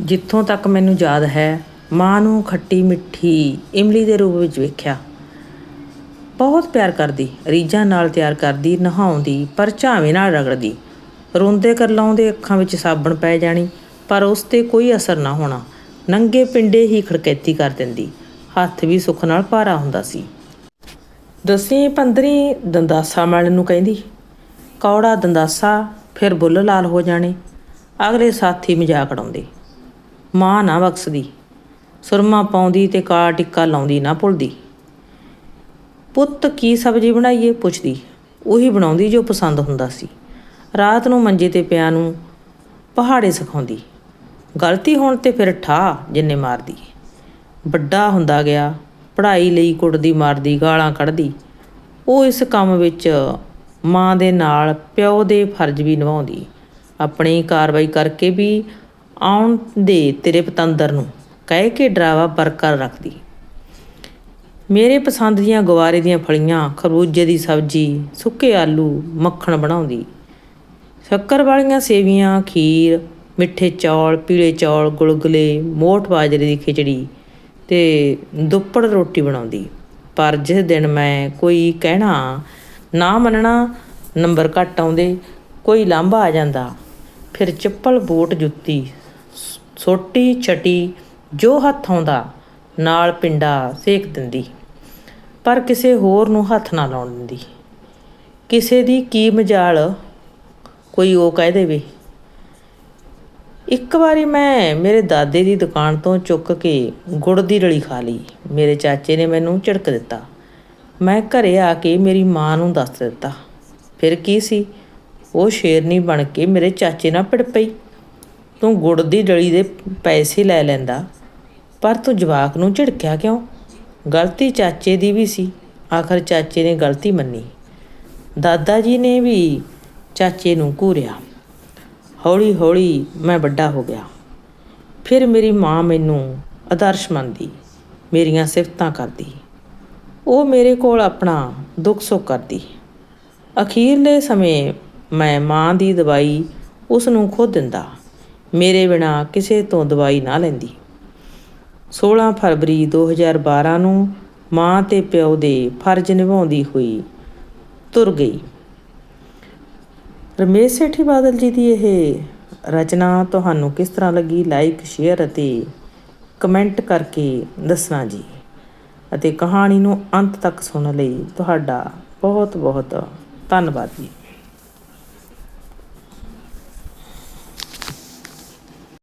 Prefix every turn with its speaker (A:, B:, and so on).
A: ਜਿੱਥੋਂ ਤੱਕ ਮੈਨੂੰ ਯਾਦ ਹੈ, ਮਾਂ ਨੂੰ ਖੱਟੀ ਮਿੱਠੀ ਇਮਲੀ ਦੇ ਰੂਪ ਵਿੱਚ ਵੇਖਿਆ। ਬਹੁਤ ਪਿਆਰ ਕਰਦੀ, ਰੀਝਾਂ ਨਾਲ ਤਿਆਰ ਕਰਦੀ, ਨਹਾਉਂਦੀ, ਪਰ ਝਾਵੇਂ ਨਾਲ ਰਗੜਦੀ। ਰੋਂਦੇ ਕਰ ਲਾਉਂਦੇ ਅੱਖਾਂ ਵਿੱਚ ਸਾਬਣ ਪੈ ਜਾਣੀ, ਪਰ ਉਸ ਤੇ ਕੋਈ ਅਸਰ ਨਾ ਹੋਣਾ। ਨੰਗੇ ਪਿੰਡੇ ਹੀ ਖੜਕੈਤੀ ਕਰ ਦਿੰਦੀ। ਹੱਥ ਵੀ ਸੁੱਖ ਨਾਲ ਭਾਰਾ ਹੁੰਦਾ ਸੀ। ਦਸਵੀਂ ਪੰਦਰੀ ਦੰਦਾਸਾ ਮਲਣ ਨੂੰ ਕਹਿੰਦੀ, ਕੌੜਾ ਦੰਦਾਸਾ, ਫਿਰ ਬੁੱਲ ਲਾਲ ਹੋ ਜਾਣੇ। ਅਗਲੇ ਸਾਥੀ ਮਜ਼ਾਕ ਉਡਾਉਂਦੇ। ਮਾਂ ਨਾ ਬਖਸ਼ਦੀ, ਸੁਰਮਾ ਪਾਉਂਦੀ ਤੇ ਕਾਲਾ ਟਿੱਕਾ ਲਾਉਂਦੀ ਨਾ ਭੁੱਲਦੀ। ਪੁੱਤ ਕੀ ਸਬਜ਼ੀ ਬਣਾਈਏ ਪੁੱਛਦੀ, ਉਹੀ ਬਣਾਉਂਦੀ ਜੋ ਪਸੰਦ ਹੁੰਦਾ ਸੀ। ਰਾਤ ਨੂੰ ਮੰਜੇ ਤੇ ਪਿਆ ਨੂੰ ਪਹਾੜੇ ਸਿਖਾਉਂਦੀ, ਗਲਤੀ ਹੋਣ ਤੇ ਫਿਰ ਠਾ ਜਿੰਨੇ ਮਾਰਦੀ। ਵੱਡਾ ਹੁੰਦਾ ਗਿਆ, ਪੜ੍ਹਾਈ ਲਈ ਕੁੱਟਦੀ ਮਾਰਦੀ, ਗਾਲਾਂ ਕੱਢਦੀ। ਉਹ ਇਸ ਕੰਮ ਵਿੱਚ ਮਾਂ ਦੇ ਨਾਲ ਪਿਓ ਦੇ ਫਰਜ਼ ਵੀ ਨਿਭਾਉਂਦੀ, ਆਪਣੀ ਕਾਰਵਾਈ ਕਰਕੇ ਵੀ ਆਉਣ ਦੇ ਤੇਰੇ ਪਤੰਦਰ ਨੂੰ ਕਹਿ ਕੇ ਡਰਾਵਾ ਬਰਕਰ ਰੱਖਦੀ। ਮੇਰੇ ਪਸੰਦ ਦੀਆਂ ਗਵਾਰੇ ਦੀਆਂ ਫਲੀਆਂ, ਖਰਬੂਜੇ ਦੀ ਸਬਜ਼ੀ, ਸੁੱਕੇ ਆਲੂ, ਮੱਖਣ ਬਣਾਉਂਦੀ। ਸ਼ੱਕਰ ਵਾਲੀਆਂ ਸੇਵੀਆਂ, ਖੀਰ, ਮਿੱਠੇ ਚੌਲ, ਪੀਲੇ ਚੌਲ, ਗੁਲਗੁਲੇ, ਮੋਠ ਬਾਜਰੇ ਦੀ ਖਿਚੜੀ ਤੇ ਦੁੱਪੜ ਰੋਟੀ ਬਣਾਉਂਦੀ। ਪਰ ਜਿਸ ਦਿਨ ਮੈਂ ਕੋਈ ਕਹਿਣਾ ਨਾ ਮੰਨਣਾ, ਨੰਬਰ ਘੱਟ ਆਉਂਦੇ, ਕੋਈ ਲਾਂਭਾ ਆ ਜਾਂਦਾ, ਫਿਰ ਚੱਪਲ, ਬੂਟ, ਜੁੱਤੀ ਸੋਟੀ ਛਟੀ ਜੋ ਹੱਥ ਆਉਂਦਾ, ਨਾਲ ਪਿੰਡਾ ਸੇਕ ਦਿੰਦੀ। ਪਰ ਕਿਸੇ ਹੋਰ ਨੂੰ ਹੱਥ ਨਾ ਲਾਉਣ ਦਿੰਦੀ। ਕਿਸੇ ਦੀ ਕੀ ਮਜਾਲ, ਕੋਈ ਉਹ ਕਹਿ ਦੇਵੇ। ਇੱਕ ਵਾਰੀ ਮੈਂ ਮੇਰੇ ਦਾਦੇ ਦੀ ਦੁਕਾਨ ਤੋਂ ਚੁੱਕ ਕੇ ਗੁੜ ਦੀ ਰਲੀ ਖਾ ਲਈ। ਮੇਰੇ ਚਾਚੇ ਨੇ ਮੈਨੂੰ ਝਿੜਕ ਦਿੱਤਾ। ਮੈਂ ਘਰੇ ਆ ਕੇ ਮੇਰੀ ਮਾਂ ਨੂੰ ਦੱਸ ਦਿੱਤਾ। ਫਿਰ ਕੀ ਸੀ? ਉਹ ਸ਼ੇਰਨੀ ਬਣ ਕੇ ਮੇਰੇ ਚਾਚੇ ਨਾਲ ਪਿੜ ਪਈ। ਤੂੰ ਗੁੜ ਦੀ ਡਲੀ ਦੇ ਪੈਸੇ ਲੈ ਲੈਂਦਾ, ਪਰ ਤੂੰ ਜਵਾਕ ਨੂੰ ਝਿੜਕਿਆ ਕਿਉਂ? ਗਲਤੀ ਚਾਚੇ ਦੀ ਵੀ ਸੀ, ਆਖਰ ਚਾਚੇ ਨੇ ਗਲਤੀ ਮੰਨੀ। ਦਾਦਾ ਜੀ ਨੇ ਵੀ ਚਾਚੇ ਨੂੰ ਘੂਰਿਆ। ਹੌਲੀ ਹੌਲੀ ਮੈਂ ਵੱਡਾ ਹੋ ਗਿਆ। ਫਿਰ ਮੇਰੀ ਮਾਂ ਮੈਨੂੰ ਆਦਰਸ਼ ਮੰਨਦੀ, ਮੇਰੀਆਂ ਸਿਫਤਾਂ ਕਰਦੀ। ਉਹ ਮੇਰੇ ਕੋਲ ਆਪਣਾ ਦੁੱਖ ਸੁੱਖ ਕਰਦੀ। ਅਖੀਰਲੇ ਸਮੇਂ ਮੈਂ ਮਾਂ ਦੀ ਦਵਾਈ ਉਸ ਨੂੰ ਖੁਦ ਦਿੰਦਾ। ਮੇਰੇ ਬਿਨਾ ਕਿਸੇ ਤੋਂ ਦਵਾਈ ਨਾ ਲੈਂਦੀ। 16 ਫਰਵਰੀ 2012 ਨੂੰ ਮਾਂ ਤੇ ਪਿਓ ਦੇ ਫਰਜ਼ ਨਿਭਾਉਂਦੀ ਹੋਈ ਤੁਰ ਗਈ। ਰਮੇਸ਼ ਸੇਠੀ ਬਾਦਲ ਜੀ ਦੀ ਇਹ ਰਚਨਾ ਤੁਹਾਨੂੰ ਕਿਸ ਤਰ੍ਹਾਂ ਲੱਗੀ? ਲਾਈਕ ਸ਼ੇਅਰ ਅਤੇ ਕਮੈਂਟ ਕਰਕੇ ਦੱਸਣਾ ਜੀ। ਅਤੇ ਕਹਾਣੀ ਨੂੰ ਅੰਤ ਤੱਕ ਸੁਣਨ ਲਈ ਤੁਹਾਡਾ ਬਹੁਤ ਬਹੁਤ ਧੰਨਵਾਦ ਜੀ।